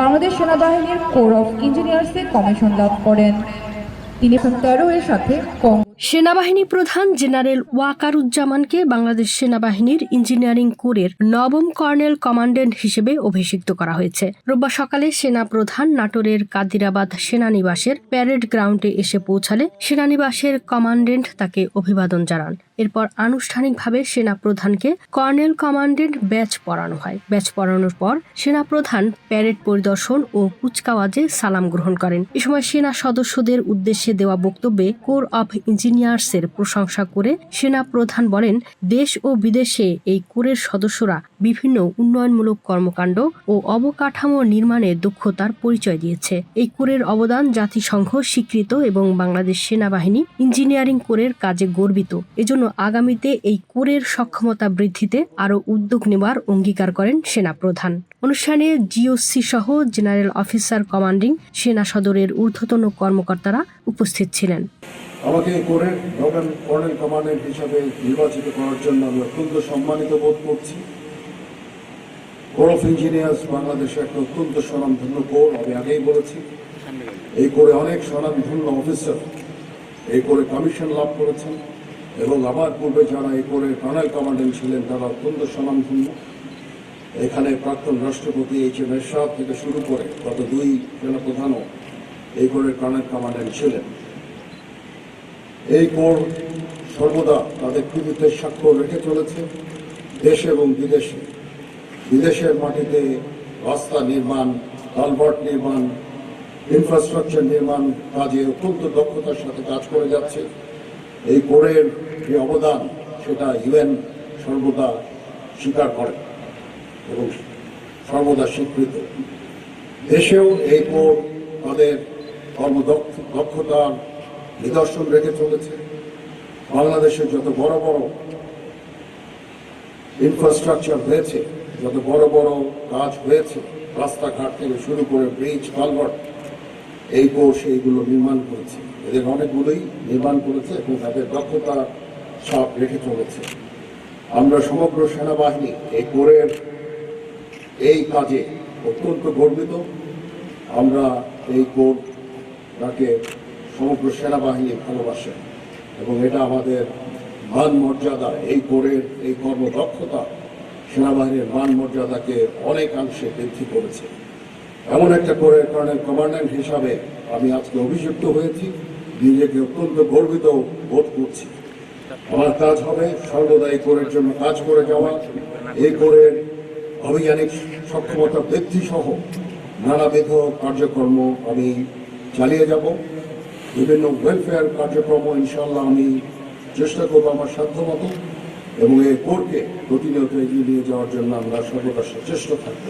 বাংলাদেশ সেনাবাহিনীর core of ইঞ্জিনিয়ার্সে commission লাভ করেন। তিনি এর সাথে সেনাবাহিনী প্রধান জেনারেল ওয়াকারুজ্জামানকে বাংলাদেশ সেনাবাহিনীর ইঞ্জিনিয়ারিং কোরের নবম কর্নেল কমান্ড্যান্ট হিসেবে অভিষিক্ত করা হয়েছে। রোববার সকালে সেনা প্রধান নাটোরের কাদিরাবাদ সেনানিবাসের প্যারেড গ্রাউন্ডে এসে পৌঁছালে সেনানিবাসের কমান্ড্যান্ট তাকে অভিবাদন জানান। এরপর আনুষ্ঠানিকভাবে সেনা প্রধানকে কর্নেল কমান্ড্যান্ট ব্যাচ পরানো হয়। ব্যাচ পরানোর পর সেনা প্রধান প্যারেড পরিদর্শন ও কুচকাওয়াজে সালাম গ্রহণ করেন। এ সময় সেনা সদস্যদের উদ্দেশ্যে দেওয়া বক্তব্যে কোর অফ ইঞ্জিনিয়ার্সের প্রশংসা করে সেনা প্রধান বলেন, দেশ ও বিদেশে এই কোরের সদস্যরা বিভিন্ন উন্নয়নমূলক কর্মকাণ্ড ও অবকাঠামো নির্মাণে দক্ষতার পরিচয় দিয়েছে। এই কোরের অবদান জাতিসংঘ, স্বীকৃত এবং বাংলাদেশ সেনাবাহিনী ইঞ্জিনিয়ারিং কোরের কাজে গর্বিত। এজন্য আগামীতে এই কোরের সক্ষমতা বৃদ্ধিতে আরও উদ্যোগ নেওয়ার অঙ্গীকার করেন সেনাপ্রধান। অনুষ্ঠানে জিওসি সহ জেনারেল অফিসার কমান্ডিং সেনা সদরের ঊর্ধ্বতন কর্মকর্তারা উপস্থিত ছিলেন। আমাকে করে কর্নেল কমান্ডেন্ট হিসাবে নির্বাচিত করার জন্য আমি অত্যন্ত সম্মানিত বোধ করছি। কোর অফ ইঞ্জিনিয়ার্স বাংলাদেশে একটা অত্যন্ত স্বনামধন্য কোর, আমি আগেই বলেছি। এই করে অনেক স্বনামধন্য অফিসার এই করে কমিশন লাভ করেছেন এবং আমার পূর্বে যারা এই করে কর্নেল কমান্ডেন্ট ছিলেন, তারা অত্যন্ত স্বনামধন্য। এখানে প্রাক্তন রাষ্ট্রপতি এইচ এম এরশাদ থেকে শুরু করে গত দুই সেনাপ্রধানও এই কোরের কর্নেল কমান্ডেন্ট ছিলেন। এই কোর সর্বদা তাদের কৃতিত্বের স্বাক্ষর রেখে চলেছে। দেশে এবং বিদেশে। বিদেশের মাটিতে রাস্তা নির্মাণ, কালভার্ট নির্মাণ, ইনফ্রাস্ট্রাকচার নির্মাণ কাজে অত্যন্ত দক্ষতার সাথে কাজ করে যাচ্ছে। এই কোরের যে অবদান, সেটা ইউএন সর্বদা স্বীকার করে। এবং সর্বদা স্বীকৃত। দেশেও এই বোর্ড তাদের কর্মদক্ষ দক্ষতার নিদর্শন রেখে চলেছে। বাংলাদেশে যত বড় বড় ইনফ্রাস্ট্রাকচার হয়েছে, যত বড় বড় কাজ হয়েছে, রাস্তাঘাট থেকে শুরু করে ব্রিজ কালভার্ট এই কোর্স এইগুলো নির্মাণ করেছে। এদের অনেকগুলোই নির্মাণ করেছে এবং তাদের দক্ষতা ছাপ রেখে চলেছে। আমরা সমগ্র সেনাবাহিনী এই কোরের এই কাজে অত্যন্ত গর্বিত। আমরা এই কোর তাকে সমগ্র সেনাবাহিনী ভালোবাসে এবং এটা আমাদের মান মর্যাদা। এই কোরের এই কর্মদক্ষতা সেনাবাহিনীর মান মর্যাদাকে অনেকাংশে বৃদ্ধি করেছে। এমন একটা কোরের কারণে কমান্ড্যান্ট হিসাবে আমি আজকে অভিযুক্ত হয়েছি। নিজেকে অত্যন্ত গর্বিত বোধ করছি। আমার কাজ হবে সর্বদা এই কোরের জন্য কাজ করে যাওয়া। এই কোরের অভিযানিক সক্ষমতা বৃদ্ধি সহ নানাবিধ কার্যক্রম আমি চালিয়ে যাব। বিভিন্ন ওয়েলফেয়ার কার্যক্রম ইনশাল্লাহ আমি চেষ্টা করব আমার সাধ্যমতো এবং এই কোরকে প্রতিনিয়ত এগিয়ে নিয়ে যাওয়ার জন্য আমরা সর্বদা সচেষ্ট থাকব।